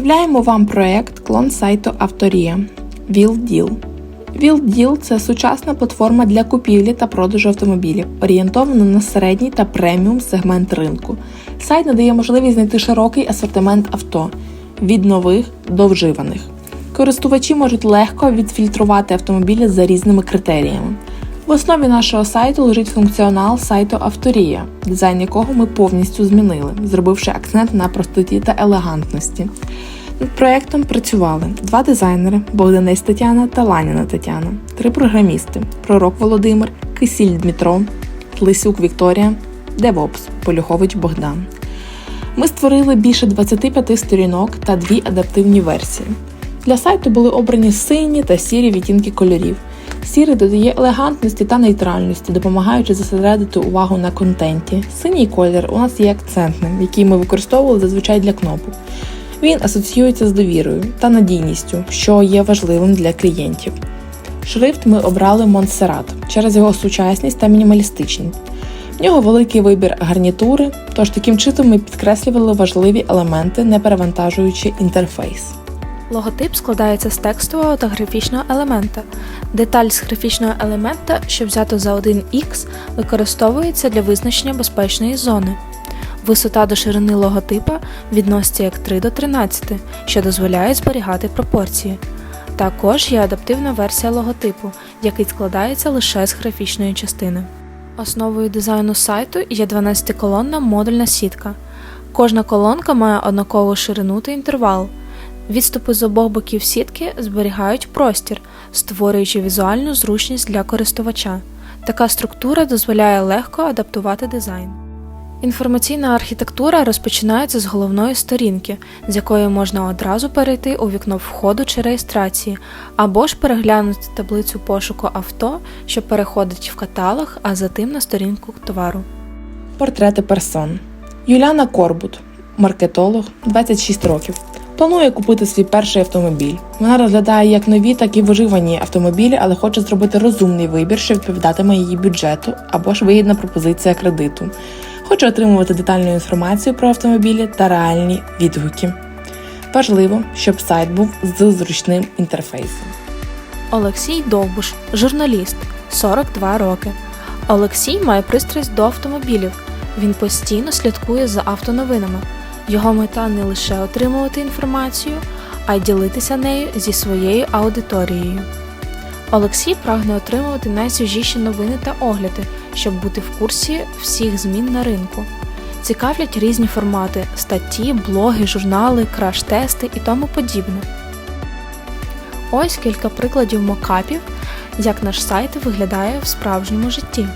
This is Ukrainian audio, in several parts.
Представляємо вам проект клон сайту Авторія WheelDeal. WheelDeal – це сучасна платформа для купівлі та продажу автомобілів, орієнтована на середній та преміум сегмент ринку. Сайт надає можливість знайти широкий асортимент авто від нових до вживаних. Користувачі можуть легко відфільтрувати автомобілі за різними критеріями. В основі нашого сайту лежить функціонал сайту Авторія, дизайн якого ми повністю змінили, зробивши акцент на простоті та елегантності. Над проектом працювали два дизайнери Богданець Тетяна та Ланіна Тетяна, три програмісти Пророк Володимир, Кисіль Дмитро, Лисюк Вікторія, Девопс Полюхович Богдан. Ми створили більше 25 сторінок та дві адаптивні версії. Для сайту були обрані сині та сірі відтінки кольорів. Сірий додає елегантності та нейтральності, допомагаючи зосередити увагу на контенті. Синій колір у нас є акцентним, який ми використовували зазвичай для кнопок. Він асоціюється з довірою та надійністю, що є важливим для клієнтів. Шрифт ми обрали Montserrat через його сучасність та мінімалістичність. В нього великий вибір гарнітури, тож таким чином ми підкреслювали важливі елементи, не перевантажуючи інтерфейс. Логотип складається з текстового та графічного елемента. Деталь з графічного елемента, що взято за 1х, використовується для визначення безпечної зони. Висота до ширини логотипа відноситься як 3 до 13, що дозволяє зберігати пропорції. Також є адаптивна версія логотипу, який складається лише з графічної частини. Основою дизайну сайту є 12-колонна модульна сітка. Кожна колонка має однакову ширину та інтервал. Відступи з обох боків сітки зберігають простір, створюючи візуальну зручність для користувача. Така структура дозволяє легко адаптувати дизайн. Інформаційна архітектура розпочинається з головної сторінки, з якої можна одразу перейти у вікно входу чи реєстрації, або ж переглянути таблицю пошуку авто, що переходить в каталог, а затим на сторінку товару. Портрети персон. Юліана Корбут, маркетолог, 26 років. Планує купити свій перший автомобіль. Вона розглядає як нові, так і виживані автомобілі, але хоче зробити розумний вибір, що відповідатиме її бюджету, або ж вигідна пропозиція кредиту. Хоче отримувати детальну інформацію про автомобілі та реальні відгуки. Важливо, щоб сайт був з зручним інтерфейсом. Олексій Довбуш, журналіст, 42 роки. Олексій має пристрасть до автомобілів. Він постійно слідкує за автоновинами. Його мета не лише отримувати інформацію, а й ділитися нею зі своєю аудиторією. Олексій прагне отримувати найсвіжіші новини та огляди, щоб бути в курсі всіх змін на ринку. Цікавлять різні формати статті, блоги, журнали, краш-тести і тому подібне. Ось кілька прикладів мокапів, як наш сайт виглядає в справжньому житті.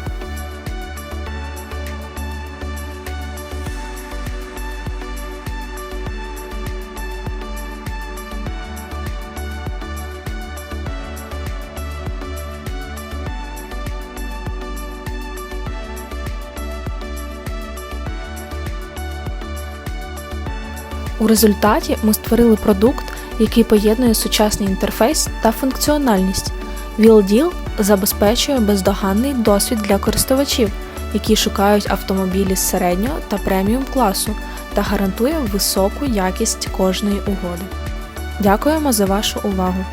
У результаті ми створили продукт, який поєднує сучасний інтерфейс та функціональність. WheelDeal забезпечує бездоганний досвід для користувачів, які шукають автомобілі з середнього та преміум класу та гарантує високу якість кожної угоди. Дякуємо за вашу увагу!